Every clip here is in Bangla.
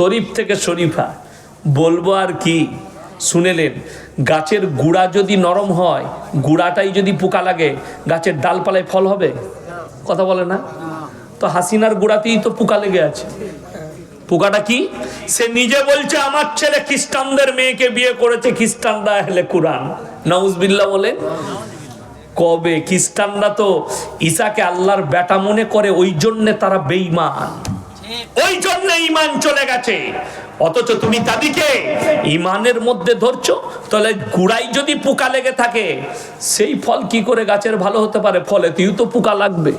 শরীফ থেকে শরীফা। বলব আর কি শুনেলেন গাছের গুড়া যদি নরম হয়, গুড়াটাই যদি পোকা লাগে, গাছের ডালপালায় ফল হবে? কথা বলে না? তো হাসিনার গুড়াতেই তো পোকা লেগে আছে। পোকাটা কি? সে নিজে বলছে, আমার ছেলে খ্রিস্টানদের মেয়েকে বিয়ে করেছে, খ্রিস্টানরা হেলে কোরআন। নাউজবিল্লা বলে। কবে? খ্রিস্টানরা তো ঈশাকে আল্লাহর বেটা মনে করে, ওই জন্যে তারা বেঈমান। ওই জন্য ইমান চলে গেছে। অথচ তুমি তাদেরকে ইমানের মধ্যে ধরছো, তাহলে গুড়াই যদি পোকা লেগে থাকে, সেই ফল কি করে গাছের ভালো হতে পারে? ফলে তুই তো পোকা লাগবে।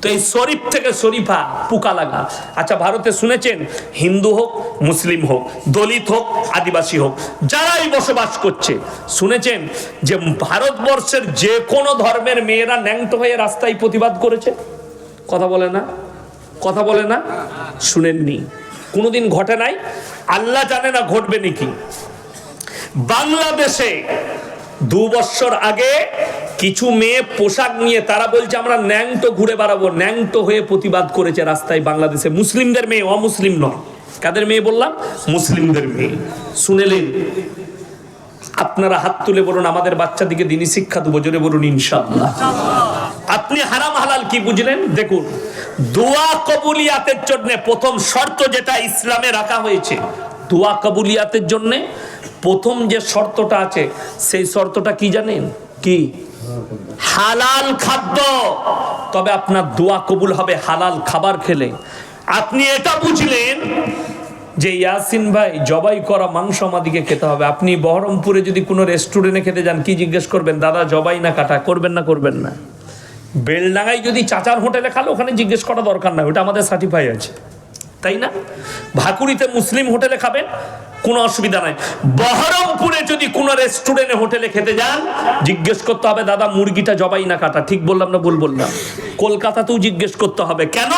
তো এই শরীফ থেকে শরীফা পোকা লাগা। আচ্ছা ভারতে শুনেছেন, হিন্দু হোক, মুসলিম হোক, দলিত হোক, আদিবাসী হোক, যারাই বসবাস করছে, শুনেছেন যে ভারতবর্ষের যে কোনো ধর্মের মেয়েরা ন্যাংটো হয়ে রাস্তায় প্রতিবাদ করেছে? কথা বলে না? কথা বলে না? শুনেননি। কোনোদিন ঘটে নাই? আল্লাহ জানে না ঘটবে নাকি। বাংলাদেশে দু বছর আগে কিছু মেয়ে পোশাক নিয়ে তারা বলছে, আমরা ন্যাংটো ঘুরে বেড়াবো। ন্যাংটো হয়ে প্রতিবাদ করেছে রাস্তায় বাংলাদেশে। মুসলিমদের মেয়ে, অমুসলিম নয়। কাদের মেয়ে বললাম? মুসলিমদের মেয়ে। শুনেলেন? আপনারা হাত তুলে বলুন, আমাদের বাচ্চাদিকে দিনই শিক্ষা দেবো, জোরে বলুন, ইনশাআল্লাহ। আপনি হারাম হালাল কি বুঝলেন? দেখুন, দোয়া কবুলিয়াতের জন্য প্রথম শর্ত যেটা ইসলামে রাখা হয়েছে, দোয়া কবুলিয়াতের জন্য প্রথম যে শর্তটা আছে, সেই শর্তটা কি জানেন? কি? হালাল খাদ্য। তবে আপনার দোয়া কবুল হবে হালাল খাবার খেলে। আপনি এটা বুঝলেন যে ইয়াসিন ভাই, জবাই করা মাংস আমাদিকে খেতে হবে। আপনি বহরমপুরে যদি কোনো রেস্টুরেন্টে খেতে যান, কি জিজ্ঞেস করবেন? দাদা, জবাই না কাটা, করবেন না করবেন না। বেলডাঙ্গায় যদি চাচার হোটেলে খালো, ওখানে জিজ্ঞেস করা দরকার নাই, ওটা আমাদের সার্টিফাই আছে। তাই না? ভাকুরিতে মুসলিম হোটেলে খাবেন, কোনো অসুবিধা নাই। বহরমপুরে যদি কোনো রেস্টুরেন্টে হোটেলে খেতে যান, জিজ্ঞেস করতে হবে, দাদা, মুরগিটা জবাই না কাটা। ঠিক বললাম না ভুল বললাম? কলকাতাতেও জিজ্ঞেস করতে হবে, কেন?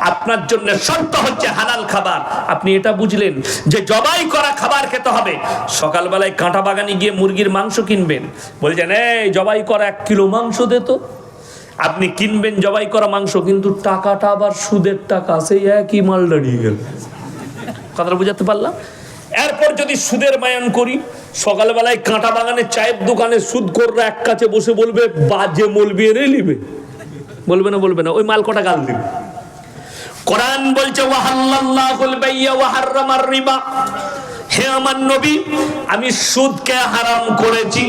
আপনার জন্য শর্ত হচ্ছে হালাল খাবার। আপনি এটা বুঝলেন যে জবাই করা খাবার খেতে হবে। সকালবেলায় কাঁটা বাগানে গিয়ে মুরগির মাংস কিনবেন। বলছেন, এই, জবাই করা এক কিলো মাংস দে তো। আপনি কিনবেন, জবাই করা মাংস, কিন্তু টাকাটা আবার সুদের টাকা, সেই একই মাল দাঁড়িয়ে গেল। কথাটা বুঝাতে পারলাম? এরপর যদি সুদের মায়ান করি, সকালবেলায় কাঁটা বাগানে চায়ের দোকানে সুদ কররা এক কাছে বসে বলবে, বাজে মলবি এনে নিবে। বলবে না বলবে না, ওই মাল কটা গাল দিবে? কোরআন বলছে, ওয়াহাল্লাল্লাহুল বাইয়া ওয়া হাররামার রিবা। হে আমার নবী, আমি সুদকে হারাম করেছি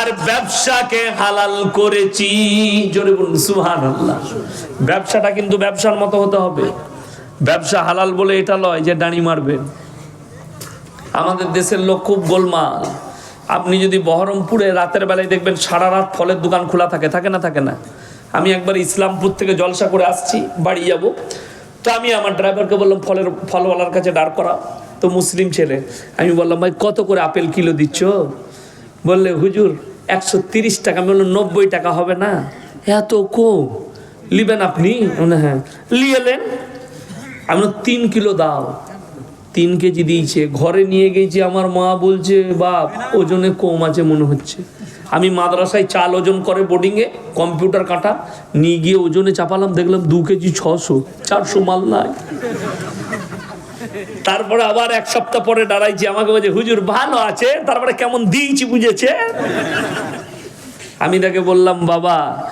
আর ব্যবসাকে হালাল করেছি। জোরে বলুন, সুবহানাল্লাহ। ব্যবসাটা কিন্তু ব্যবসার মতো হতে হবে। ব্যবসা হালাল বলে এটা লয় যে দাঁড়ি মারবে। আমাদের দেশের লোক খুব গোলমাল। আপনি যদি বহরমপুরে রাতের বেলায় দেখবেন সারা রাত ফলের দোকান খোলা থাকে থাকে না থাকে না। আমি একবার ইসলামপুর থেকে জলসা করে আসছি, বাড়ি যাব। তো আমি আমার ড্রাইভারকে বললাম, ফলের, ফলওয়ালার কাছে দাঁড় করা। তো মুসলিম ছেলে। আমি বললাম, ভাই, কত করে আপেল কিলো দিচ্ছ? বললে, হুজুর, একশো তিরিশ টাকা। আমি বললাম, নব্বই টাকা হবে না। এত কম? লিবেন আপনি? হ্যাঁ। লিয়েলেন? আমি তিন কিলো দাও। তিন কেজি দিয়েছে। ঘরে নিয়ে গেছি, আমার মা বলছে, বাপ, ওজনে কম আছে মনে হচ্ছে। আমি মাদ্রাসায় চাল ওজন করে বোর্ডিংয়ে কম্পিউটার কাটা, নিয়ে গিয়ে ওজনে চাপালাম, দেখলাম দু কেজি ছশো, চারশো মাল নাই। তারপরে আবার এক সপ্তাহ পরে দাঁড়াইছি, আমাকে বলছে, হুজুর, ভালো আছে? তারপরে কেমন দিয়েছি বুঝেছে? আমি তাকে বললাম, বাবা,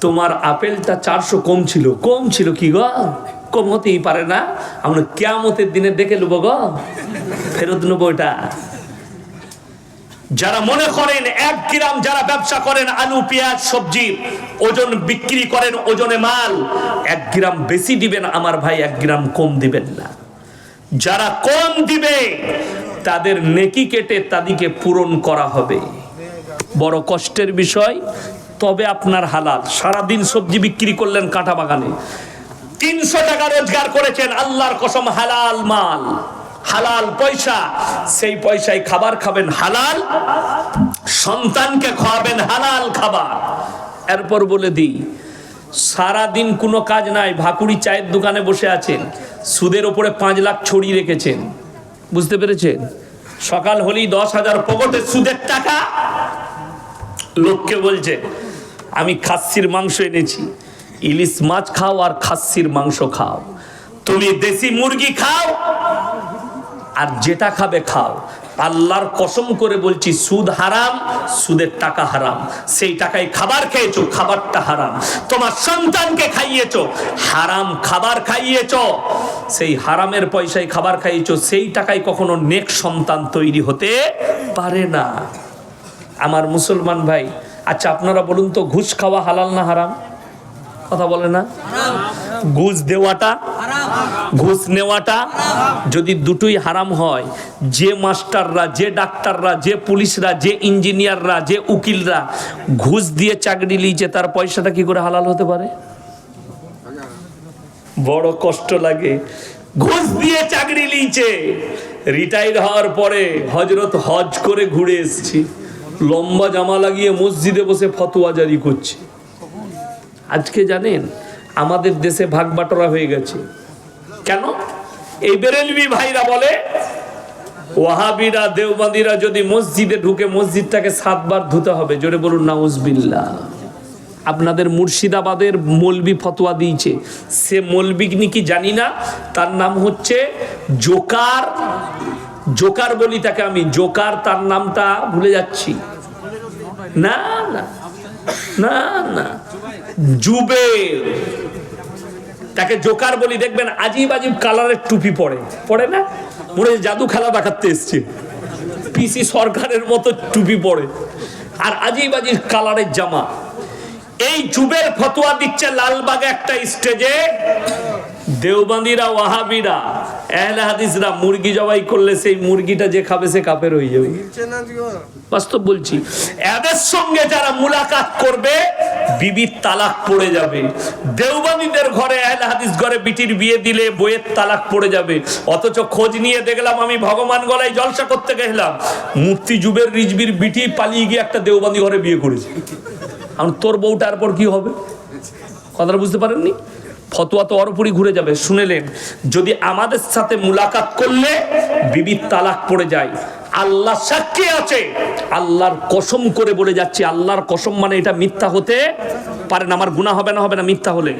তোমার আপেলটা চারশো কম ছিল। কম ছিল কি গো? কম হতেই পারে না। আমরা কেয়ামতের দিনে দেখে নেব গো। ফেরত নেব এটা। যারা মনে করেন, এক গ্রাম যারা ব্যবসা করেন, আলু, পেঁয়াজ, সবজি, ওজন বিক্রি করেন, ওজনে মাল, এক গ্রাম বেশি দিবেন, আমার ভাই এক গ্রাম কম দিবেন না। যারা কম দিবে, তাদের নেকি কেটে তাদেরকে পূরণ করা হবে। বড় কষ্টের বিষয়, তবে আপনার হালাল। সারাদিন সবজি বিক্রি করলেন কাঁটা বাগানে। তিনশো টাকা রোজগার করেছেন, আল্লাহর কসম, হালাল মাল। হালাল পয়সা, সেই পয়সায় খাবার খাবেন হালাল, সন্তানকে খাওয়াবেন হালাল খাবার। এরপর বলে দিই সারাদিন কোনো কাজ নাই, ভাকুড়ি চায়ের দোকানে বসে আছেন, সুদের ওপরে পাঁচ লাখ ছড়িয়ে রেখেছেন। বুঝতে পেরেছেন? সকাল হলেই দশ হাজার পকেটে সুদের টাকা। লোককে বলছে, আমি খাসির মাংস এনেছি, ইলিশ মাছ খাও আর খাসির মাংস খাও। তুমি দেশি মুরগি খাও আর যেটা খাবে খাও। আল্লাহর কসম করে বলছি, সুদ হারাম, সুদের টাকা হারাম। সেই টাকায় খাবার খেয়েছো, খাবারটা হারাম। তোমার সন্তানকে খাইয়েছো, হারাম খাবার খাইয়েছো। সেই হারামের পয়সায় খাবার খাইয়েছো, সেই টাকায় কখনো নেক সন্তান তৈরি হতে পারে না। আমার মুসলমান ভাই আচ্ছা আপনারা বলুন তো, ঘুষ খাওয়া হালাল না হারাম? কথা বলে না? ঘুষ দেওয়াটা, ঘুষ নেওয়াটা যদি দুটোই হারাম হয়, যে মাস্টাররা, যে ডাক্তাররা, যে পুলিশরা, যে ইঞ্জিনিয়াররা, যে উকিলরা ঘুষ দিয়ে চাকরি লিয়েছে, তার পয়সাটা কি করে হালাল হতে পারে? বড় কষ্ট লাগে। ঘুষ দিয়ে চাকরি লিয়েছে, রিটায়ার হওয়ার পরে হজরত হজ করে ঘুরে এসছি। লম্বা জামা লাগিয়ে মসজিদে বসে ফতোয়া জারি করছে। আজকে জানেন আমাদের দেশে ভাগ বাটোরা হয়ে গেছে। কেন? এই বেরেলবি ভাইরা বলে, ওয়াহাবিরা দেওবাদিরা যদি মসজিদে ঢুকে মসজিদটাকে সাতবার ধুতে হবে, জোরে বলুন নাউজবিল্লা আপনাদের মুর্শিদাবাদের মলবি ফতোয়া দিয়েছে। সে মলবি কি জানি না, তার নাম হচ্ছে জোকার। জোকার বলি তাকে আমি, জোকার তার নামটা ভুলে যাচ্ছি। না না। না না। জুবের। তাকে জোকার বলি, দেখবেন আজিব আজিব কালারের টুপি পরে। পরে না? মনে জাদু খেলা দেখাতে এসছে। পিসি সরকারের মতো টুপি পরে। আর আজিব আজিব কালারের জামা। এই জুবের ফতোয়া দিচ্ছে লালবাগে একটা স্টেজে দেওবান্দিরা ওয়াহাবিরা এহলে হাদিসরা মুরগি জবাই করলে সেই মুরগিটা যে খাবে সে কাপের হয়ে যাবে। বাস্তব বলছি এদের সঙ্গে যারা মুলাকাত করবে বিবির তালাক পড়ে যাবে। দেওবানীদের ঘরে আহলে হাদিস ঘরে বিটির বিয়ে দিলে বইয়ের তালাক পড়ে যাবে। অথচ খোঁজ নিয়ে দেখলাম আমি ভগবান গলায় জলসা করতে গেলাম। মূর্তি যুবের রিজবির বিটি পালিয়ে গিয়ে একটা দেওবান্দি ঘরে বিয়ে করেছে। এখন তোর বউটার পর কি হবে? কথাটা বুঝতে পারেননি? ফতোয়া তো অরপুরি ঘুরে যাবে। শুনেলেন, যদি আমাদের সাথে মুলাকাত করলে বিবির তালাক পড়ে যায়। আল্লাহ সাক্ষী আছে। আল্লাহর কসম করে বলে যাচ্ছি, আল্লাহর কসম মানে এটা মিথ্যা হতে পারে না। আমার গুণা হবে না হবে না, মিথ্যা হলে।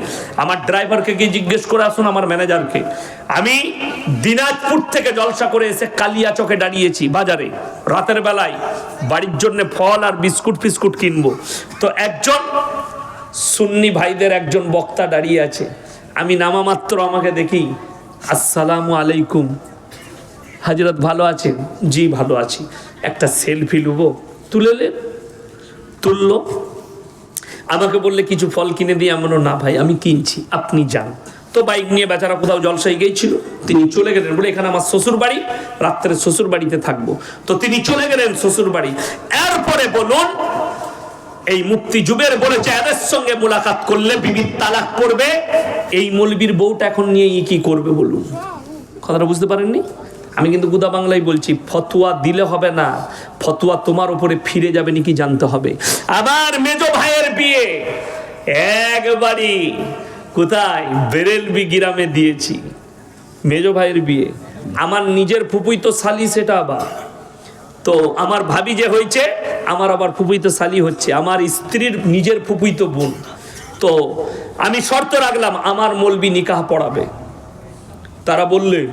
আমার ড্রাইভারকে গিয়ে জিজ্ঞেস করে আসুন, আমার ম্যানেজারকে। আমি দিনাজপুর থেকে জলসা করে এসে কালিয়া চকে দাঁড়িয়েছি বাজারে। রাতের বেলায় বাড়ির জন্য ফল আর বিস্কুট ফিস্কুট কিনবো। তো একজন সুন্নি ভাইদের একজন বক্তা দাঁড়িয়ে আছে। আমি নামা মাত্র আমাকে দেখি, আসসালামু আলাইকুম। হাজরত, ভালো আছেন? জি, ভালো আছি। একটা সেলফি লুবো তুলেলেন তুললো। আমাকে বললে, কিছু ফল কিনে দিয়ে? এমনও না ভাই, আমি কিনছি, আপনি যান। তো বাইক নিয়ে বেচারা কোথাও জলসাই গিয়েছিল, তিনি চলে গেলেন। বলে, এখানে আমার শ্বশুর বাড়ি রাত্রে শ্বশুর বাড়িতে থাকব। তো তিনি চলে গেলেন শ্বশুর বাড়ি এরপরে বলুন এই মুক্তি যুবের বলেছে, এদের সঙ্গে মোলাকাত করলে বিবিধ তালাক পড়বে। এই মলবির বউটা এখন নিয়ে কি করবে বলুন? কথাটা বুঝতে পারেননি? আমি কিন্তু গুদা বাংলায় বলছি, ফতুয়া দিলে হবে না, ফতুয়া তোমার উপরে ফিরে যাবে নাকি জানতে হবে। আবার মেজো ভাইয়ের বিয়ে। একবারই কোথায়? বেরেলবি গ্রামে দিয়েছি। মেজো ভাইয়ের বিয়ে। আমার নিজের ফুপুই তো শালি সেটা আবার। তো আমার ভাবি যে হয়েছে, আমার আবার ফুপুই তো শালি হচ্ছে, আমার স্ত্রীর নিজের ফুপুই তো বোন। তো আমি শর্ত রাখলাম, আমার মলবি নিকাহ পড়াবে। তারা বললে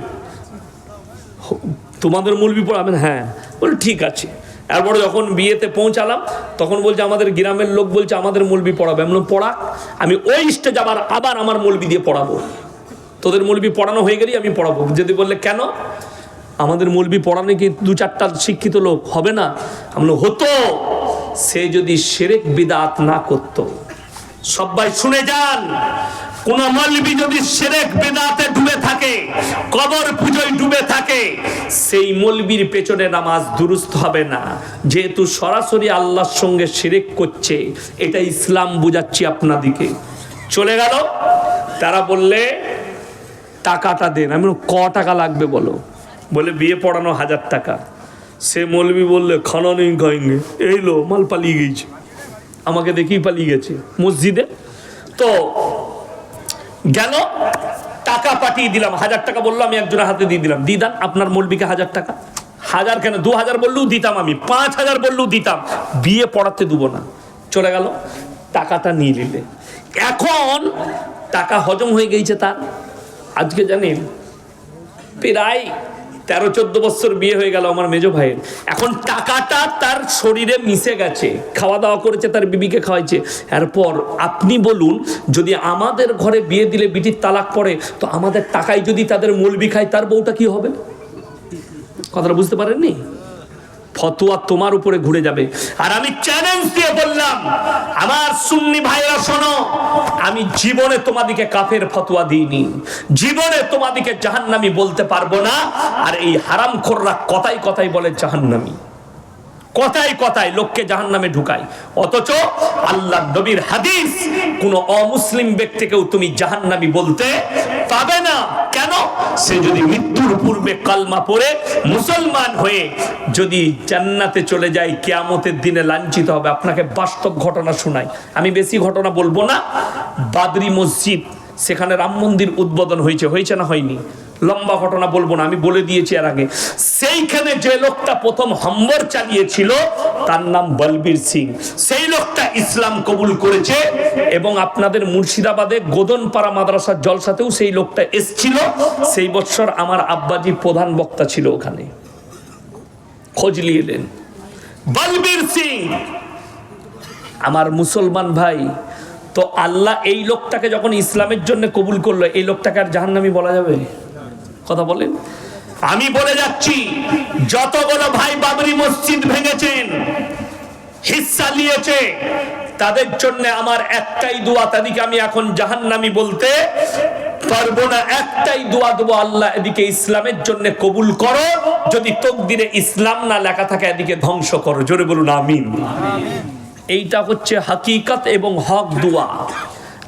তোমাদের মলবি পড়াবেন? হ্যাঁ। বলে, ঠিক আছে। এরপরে যখন বিয়েতে পৌঁছালাম, তখন বলছে, আমাদের গ্রামের লোক বলছে, আমাদের মলবি পড়াবে। এমন পড়াক, আমি ওই স্টেজ আবার আবার আমার মলবি দিয়ে পড়াবো। তোদের মলবি পড়ানো হয়ে গেলেই আমি পড়াবো। যদি বললে, কেন? আমাদের মলবি পড়ানো কি দু চারটা শিক্ষিত লোক, হবে না? আমরা হতো। সে যদি সেরেক বিদাত না করতো, সবাই শুনে যান। কোন মলবি যদি সেরেক বেদাতে ডুবে থাকে, কবর পুজোয় ডুবে থাকে, সেই মলবির পেছনে নামাজ দুরুস্ত হবে না। যেহেতু সরাসরি আল্লাহর সঙ্গে সেরেক করছে, এটা ইসলাম বুঝাচ্ছি আপনাদিকে। চলে গেল। তারা বললে, টাকাটা দেন। আমি ক টাকা লাগবে বলো? বলে, বিয়ে পড়ানো হাজার টাকা। সে মলবি বললে খানা নেই খাইঙ্গে এই লো, মাল পালিয়ে গেছে আমাকে দেখেই পালিয়ে গেছে মসজিদে। তো গেল, টাকা পাঠিয়ে দিলাম, হাজার টাকা বলল, আমি একজনের হাতে দিয়ে দিলাম। দিদান আপনার মলবিকে হাজার টাকা। হাজার কেন? দু হাজার বললেও দিতাম আমি, পাঁচ হাজার বললেও দিতাম। বিয়ে পড়াতে দেবো না। চলে গেল, টাকাটা নিয়ে নিলে। এখন টাকা হজম হয়ে গেছে তার। আজকে জানেন, প্রায় তেরো, চোদ্দ বছর বিয়ে হয়ে গেল আমার মেজ ভাইয়ের। এখন টাকাটা তার শরীরে মিশে গেছে, খাওয়া দাওয়া করেছে, তার বিবিকে খাওয়াইছে। এরপর আপনি বলুন, যদি আমাদের ঘরে বিয়ে দিলে বিটির তালাক পড়ে, তো আমাদের টাকায় যদি তাদের মলবি খায়, তার বউটা কি হবে? কথাটা বুঝতে পারেননি? ফতোয়া তোমার উপরে ঘুরে যাবে। আর আমি চ্যালেঞ্জ দিয়ে বললাম, আমার সুন্নি ভাইরা শোনো, আমি জীবনে তোমাদিকে কাফের ফতোয়া দিইনি। জীবনে তোমাদিকে জাহান্নামি বলতে পারব না। আর এই হারাম খোররা কথাই কথাই বলে জাহান্নামি। কথাই কথাই লোককে জাহান নামে ঢুকায়। অথচ আল্লাহ নবীর হাদিস, কোন অমুসলিম ব্যক্তিকেও তুমি জাহান্নামী বলতে পাবে না। কেন? সে যদি মৃত্যুর পূর্বে কালমা পড়ে মুসলমান হয়ে যদি জান্নাতে চলে যায় কেয়ামতের দিনে লাঞ্ছিত হবে। আপনাকে বাস্তব ঘটনা শোনাই। আমি বেশি ঘটনা বলব না। বাদরি মসজিদ, সেখানে রাম মন্দির উদ্বোধন হয়েছে। হয়েছে না হয়নি? লম্বা ঘটনা বলব না, আমি বলে দিয়েছি এর আগে। সেইখানে যে লোকটা প্রথম হম্বর চালিয়েছিল, তার নাম বলবীর সিং। সেই লোকটা ইসলাম কবুল করেছে এবং আপনাদের মুর্শিদাবাদে গোদনপাড়া মাদ্রাসার জলসাতেও সেই লোকটা এসছিল। সেই বছর আমার আব্বাজি প্রধান বক্তা ছিল ওখানে। খোঁজ নিয়ে এলেন বলবীর সিং, আমার মুসলমান ভাই, তো আল্লাহ এই লোকটাকে যখন ইসলামের জন্য কবুল করল, এই লোকটাকে আর জাহান্নামী বলা যাবে? কথা বলেন। আমি বলে যাচ্ছি যতগুলো ভাই বাবরি মসজিদ ভেঙেছেন হিস্সা নিয়েছে তাদের জন্য আমার একটাই দোয়া তাদেরকে আমি এখন জাহান্নামী বলতে পারব না। একটাই দোয়া দেবো আল্লাহ এদিকে ইসলামের জন্য কবুল করো। যদি তকদিরে ইসলাম না লেখা থাকে এদিকে ধ্বংস করো। জোরে বলুন আমিন। এইটা হচ্ছে হাকিকত এবং হক দোয়া।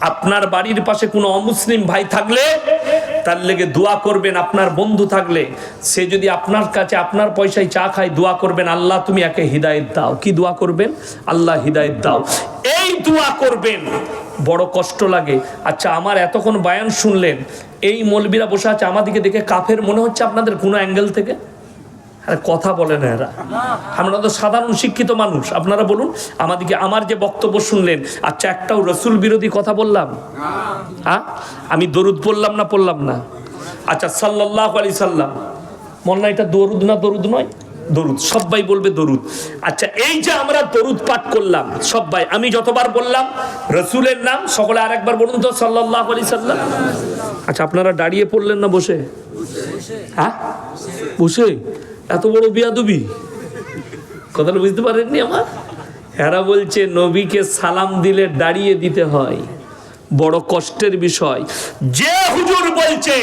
আপনার বাড়ির পাশে কোনো অমুসলিম ভাই থাকলে তার লেগে দোয়া করবেন, আপনার বন্ধু থাকলে। সে যদি আপনার কাছে আপনার পয়সায় চা খায়, দোয়া করবেন, আল্লাহ তুমি একে হৃদায়ত দাও। কি দোয়া করবেন? আল্লাহ হৃদায়ত দাও। এই দোয়া করবেন। বড় কষ্ট লাগে। আচ্ছা আমার এতক্ষণ বায়ান শুনলেন। এই মলবিরা বসে আছে, আমাদেরকে দেখে কাফের মনে হচ্ছে আপনাদের কোনো অ্যাঙ্গেল থেকে? আরে কথা বলে না এরা। আমরা তো সাধারণ শিক্ষিত মানুষ। আপনারা বলুন, আমাদেরকে আমার যে বক্তব্য শুনলেন আচ্ছা একটাও রসুল বিরোধী কথা বললাম? হ্যাঁ আমি দরুদ পড়লাম না পড়লাম না? আচ্ছা সাল্লাহ আলি সাল্লাম। মনে এটা দরুদ না দরুদ নয়? দরুদ সবাই বলবে দরুদ। আচ্ছা এই যে আমরা দরুদ পাঠ করলাম সবাই আমি যতবার বললাম, রসুলের নাম, সকলে আর একবার বলুন তো সাল্লাহ আলি সাল্লাম। আচ্ছা আপনারা দাঁড়িয়ে পড়লেন না বসে? হ্যাঁ? বসে। এত বড় বিয়াদবি? কথাটা বুঝতে পারেননি আমার? এরা বলছে, নবীকে সালাম দিলে দাঁড়িয়ে দিতে হয়। বড় কষ্টের বিষয়। যে হুজুর বলছে,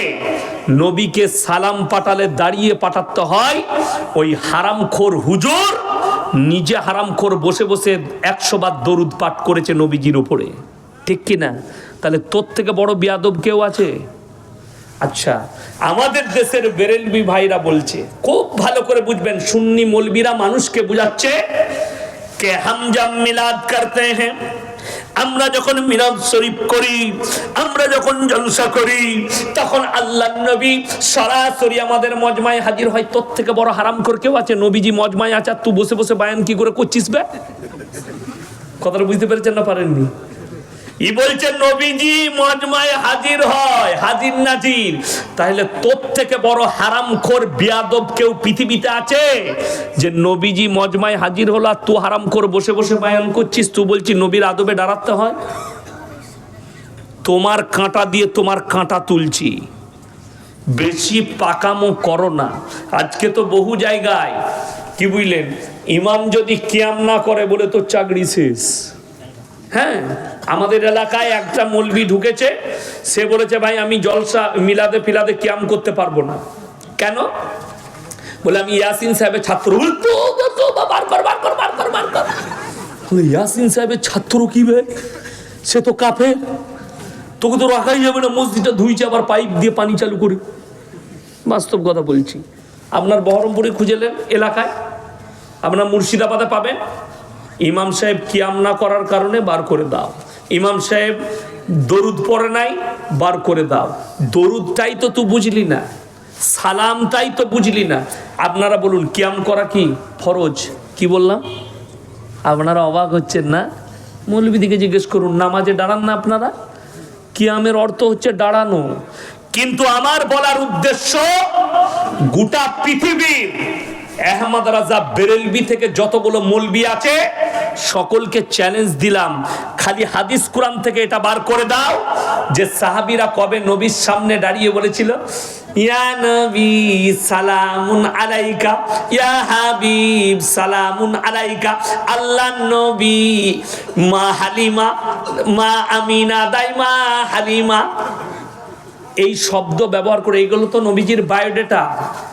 নবীকে সালাম পাঠালে দাঁড়িয়ে পাঠাতে হয়, ওই হারামখোর হুজুর নিজে হারামখোর বসে বসে একশো বার দরুদ পাঠ করেছে নবীজির উপরে। ঠিক কি না তাহলে তোর থেকে বড় বিয়াদব কেউ আছে? আচ্ছা আমাদের দেশের বেরেলবি ভাইরা বলছে, খুব ভালো করে বুঝবেন, সুন্নি মলবিরা মানুষকে বুঝাচ্ছে কে হামজাম মিলাদ করতে হ্যাঁ। আমরা যখন মিলাদ শরীফ করি, আমরা যখন জলসা করি, তখন আল্লাহ নবী সরাসরি আমাদের মজমায় হাজির হয়। তোর থেকে বড় হারাম করে কেউ আছে? নবীজি মজমায় আছে, আর তুই বসে বসে বায়ান কি করে করছিস বে? কথাটা বুঝতে পেরেছেন না পারেননি? ই বলছে নবীজি, মজমায় হাজির হয়, হাজির নাজির। তাহলে তোর থেকে বড় হারামখোর, বিয়াদব কেউ পৃথিবীতে আছে? যে নবীজি মজমায় হাজির হলো আর তুই হারামখোর বসে বসে বায়ান করছিস, তুই বলছি নবীর আদবে দাঁড়াতে হয়? তোমার কাঁটা দিয়ে তোমার কাঁটা তুলছি। বেশি পাকামো করো না। আজকে তো বহু জায়গায়, কি বুঝলেন, ইমাম যদি কিয়াম না করে বলে তোর চাকরি শেষ। হ্যাঁ? আমাদের এলাকায় একটা মলবি ঢুকেছে, সে বলেছে, ভাই, আমি জলসা মিলাদে ফিলাদে ক্যাম করতে পারব না। কেন? বলে, আমি ইয়াসিন সাহেবের ছাত্র। ইয়াসিন সাহেবের ছাত্র কি বে? সে তো কাফে তোকে তো রাখাই যাবে না, মসজিদটা ধুইছে, আবার পাইপ দিয়ে পানি চালু করে। বাস্তব কথা বলছি। আপনার বহরমপুরে খুঁজেলেন এলাকায়। আপনার মুর্শিদাবাদে পাবেন। ইমাম সাহেব কিয়াম না করার কারণে বার করে দাও। ইমাম সাহেব দরুদ পড়ে নাই, বার করে দাও। দরুদটাই তো তুই বুঝলি না, সালামটাই তো বুঝলি না। আপনারা বলুন, কিয়াম করা কি? ফরজ। কি বললাম? আপনারা অবাক হচ্ছেন না? মৌলবী দিকে জিজ্ঞেস করুন, নামাজে দাঁড়ান না আপনারা? কিয়ামের অর্থ হচ্ছে দাঁড়ানো। কিন্তু আমার বলার উদ্দেশ্য, গোটা পৃথিবীর আহমদ রাজা বেরেলবি থেকে যতগুলো মলবি আছে, সকলকে চ্যালেঞ্জ দিলাম। খালি হাদিস কোরআন থেকে এটা বার করে দাও যে সাহাবিরা কবে নবীর সামনে দাঁড়িয়ে বলেছিল, ইয়া নবী সালামুন আলাইকা, ইয়া হাবিব সালামুন আলাইকা, আল্লাহ নবী, মা হালিমা, মা আমিনা দাইমা হালিমা। এই শব্দ ব্যবহার করে এইগুলো তো নবীজির বায়োডেটা।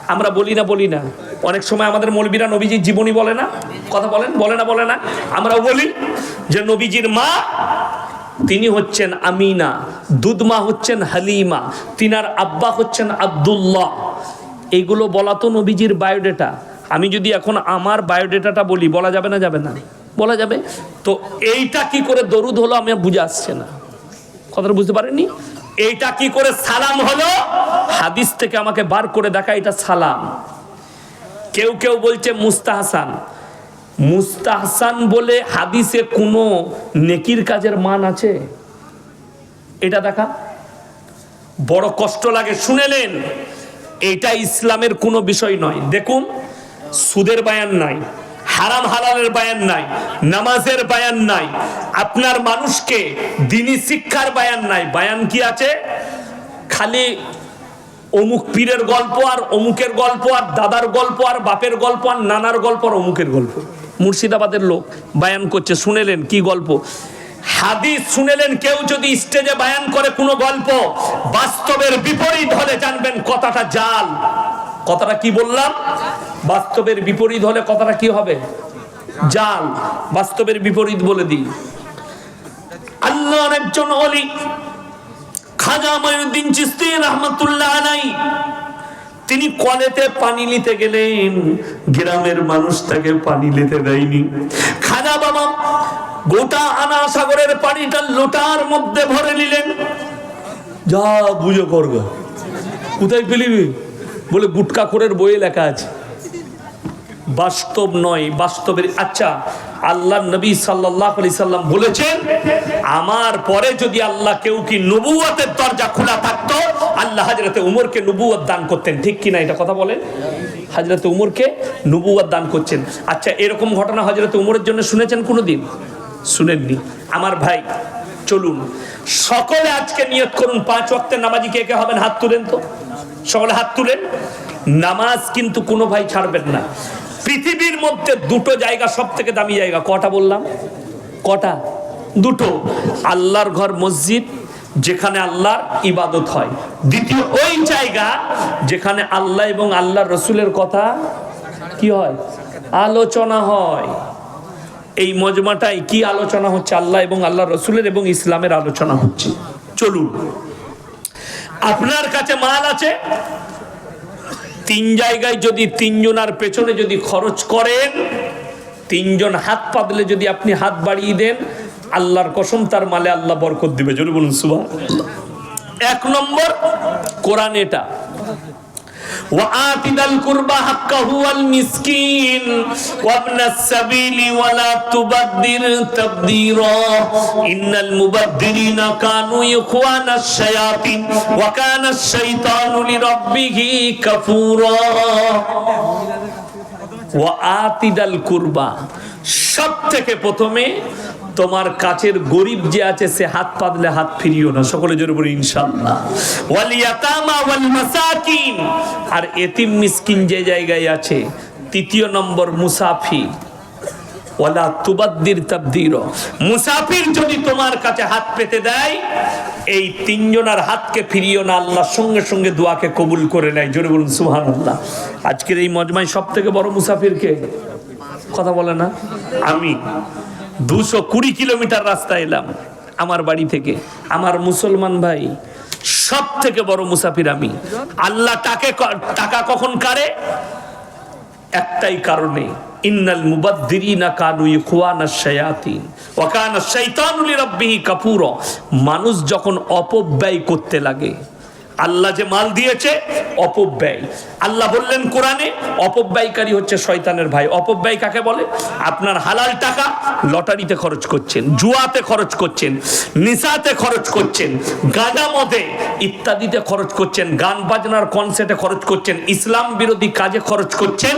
আমরা বলি না বলি না। অনেক সময় আমাদের মৌলবীরা নবীজির জীবনী বলে না। কথা বলেন, বলে না বলে না। আমরা বলি যে নবীজির মা, তিনি হচ্ছেন আমিনা, দুধমা হচ্ছেন হালিমা, তিনার আব্বা হচ্ছেন আব্দুল্লাহ। এইগুলো বলা তো নবীজির বায়োডেটা। আমি যদি এখন আমার বায়োডেটাটা বলি, বলা যাবে না যাবে না? বলা যাবে? তো এইটা কি করে দরুদ হলো, আমি বুঝে আসছে না। কথাটা বুঝতে পারেননি? এইটা কি করে সালাম হলো? হাদিস থেকে আমাকে বার করে দেখা, এটা সালাম। কেউ কেউ বলছে মুস্তাহাসান। মুস্তাহসান বলে হাদিসে কোনো নেকির কাজের মান আছে? এটা দেখা। বড় কষ্ট লাগে শুনেলেন এটা ইসলামের কোনো বিষয় নয়। দেখুন, সুদের বায়ান নাই। হারাম হালালের বায়ান নাই, নামাজের বায়ান নাই, আপনার মানুষকে দিনী শিক্ষার বায়ান নাই। বায়ান কি আছে? খালি অমুক পীরের গল্প আর অমুকের গল্প আর দাদার গল্প আর বাপের গল্প আর নানার গল্প আর অমুকের গল্প। মুর্শিদাবাদের লোক বায়ান করছে, শুনেলেন কি গল্প? হাদিস শুনেলেন, কেউ যদি স্টেজে বায়ান করে কোনো গল্প, বাস্তবের বিপরীত হলে জানবেন কথাটা জাল। কথাটা কি বললাম? বাস্তবের বিপরীত হলে কথাটা কি হবে? জাল। বাস্তবের বিপরীত বলে দিই। আল্লাহর একজন অলি খাজা মঈনুদ্দিন চিস্তি রহমতুল্লাহ আলাই তিনি কলেতে পানি নিতে গেলেন। গ্রামের মানুষ তাকে পানি নিতে দেয়নি। খাজা বাবা গোটা আনা সাগরের পানিটা লোটার মধ্যে ভরে নিলেন। যা বুঝো করবে। কোথায় পেলিবি বলে, গুটকা করের বইয়ে লেখা আছে। বাস্তব নয়, বাস্তবের আচ্ছা। আল্লাহ নবী সাল্লাহ আলি সাল্লাম বলেছেন, আমার পরে যদি আল্লাহ কেউ কি নবুয়াতের দরজা খোলা থাকতো, আল্লাহ হাজরতে উমরকে নবুয়াত দান করতেন। ঠিক কিনা এটা কথা বলেন? হাজরতে উমরকে নবুয়াত দান করছেন। আচ্ছা এরকম ঘটনা হজরতে উমরের জন্য শুনেছেন কোনোদিন? শুনেননি। আমার ভাই, চলুন। সকলে আজকে নিয়ত করুন, পাঁচ ওয়াক্তের নামাজি কে কে হবেন? হাত তুলেন তো। সকলে হাত তুলেন। নামাজ কিন্তু কোনো ভাই ছাড়বেন না। পৃথিবীর মধ্যে দুটো জায়গা সব থেকে দামি জায়গা। কটা বললাম? কটা? দুটো। আল্লাহর ঘর মসজিদ, যেখানে আল্লাহর ইবাদত হয়। দ্বিতীয় ওই জায়গা, যেখানে আল্লাহ এবং আল্লাহর রসুলের কথা কি হয়? আলোচনা হয়। এই মজমাটাই কি আলোচনা হচ্ছে? আল্লাহ এবং আল্লাহ রসুলের এবং ইসলামের আলোচনা হচ্ছে। চলুন। আপনার কাছে মাল আছে তিন জায়গায় যদি তিনজনার পেছনে যদি খরচ করেন, তিনজন হাত পাতলে যদি আপনি হাত বাড়িয়ে দেন, আল্লাহর কসম তার মালে আল্লাহ বরকত দিবে। যদি বলুন সুবাহ এক নম্বর, কোরআন এটা। ওয়া আতিদাল কুরবা হাক্কাহু আল মিসকিন ওয়া ইবনাস সাবিলি ওয়া লা তুবাদদির তাবদীরা। ইন্নাল মুবাদদিরিনা কানু ইখওয়ানাশ শায়াতিন ওয়া কানাশ শাইতানু লিরাব্বিহি কাফুরা। ওয়া আতিদাল কুরবা সব থেকে প্রথমে তোমার কাছের গরিব যে আছে, সে হাত পাতলে হাত ফিরিও না। সকলে জোরে বলি ইনশাআল্লাহ। ওয়াল ইয়াতামা ওয়াল মাসাকিন। আর এতিম মিসকিন যে জায়গায় আছে, তৃতীয় নম্বর মুসাফির ওয়ালা তুবাদ্দির তাবদির। মুসাফির যদি তোমার কাছে হাত পেতে দেয়, এই তিনজনের হাতকে ফিরিও না, আল্লাহ সঙ্গে সঙ্গে দোয়াকে কবুল করে নেয়। জোরে বলুন, সুবহানাল্লাহ। আজকের এই মজমায় সব থেকে বড় মুসাফির কে কথা বলে না? আমি। দুশো কুড়ি কিলোমিটার রাস্তা এলাম আমার বাড়ি থেকে। আমার মুসলমান ভাই সব থেকে বড় মুসাফির আমি। আল্লাহ টাকে টাকা কখন কারে? একটাই কারণে, ইন্নাল মুবাদ্দিরিনা কানু ইখওয়ানা শায়াতিন, ওয়া কানা শাইতানু লিরাব্বিহি কাফুরা। মানুষ যখন অপব্যয় করতে লাগে আল্লাহ যে মাল দিয়েছে, অপব্যয়। আল্লাহ বললেন কোরআনে, অপব্যয়কারী হচ্ছে শয়তানের ভাই। অপব্যয় কাকে বলে? আপনার হালাল টাকা লটারিতে খরচ করছেন, জুয়াতে খরচ করছেন নিশাতে খরচ করছেন গাঁজা মদে ইত্যাদিতে খরচ করছেন, গান বাজনার কনসার্টে খরচ করছেন, ইসলাম বিরোধী কাজে খরচ করছেন।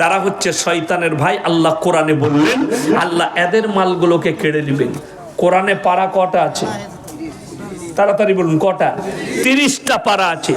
তারা হচ্ছে শয়তানের ভাই। আল্লাহ কোরআনে বললেন, আল্লাহ এদের মালগুলোকে কেড়ে নেবেন। কোরআনে পাড়া কটা আছে? তাড়াতাড়ি বলুন কটা? তিরিশটা পারা আছে।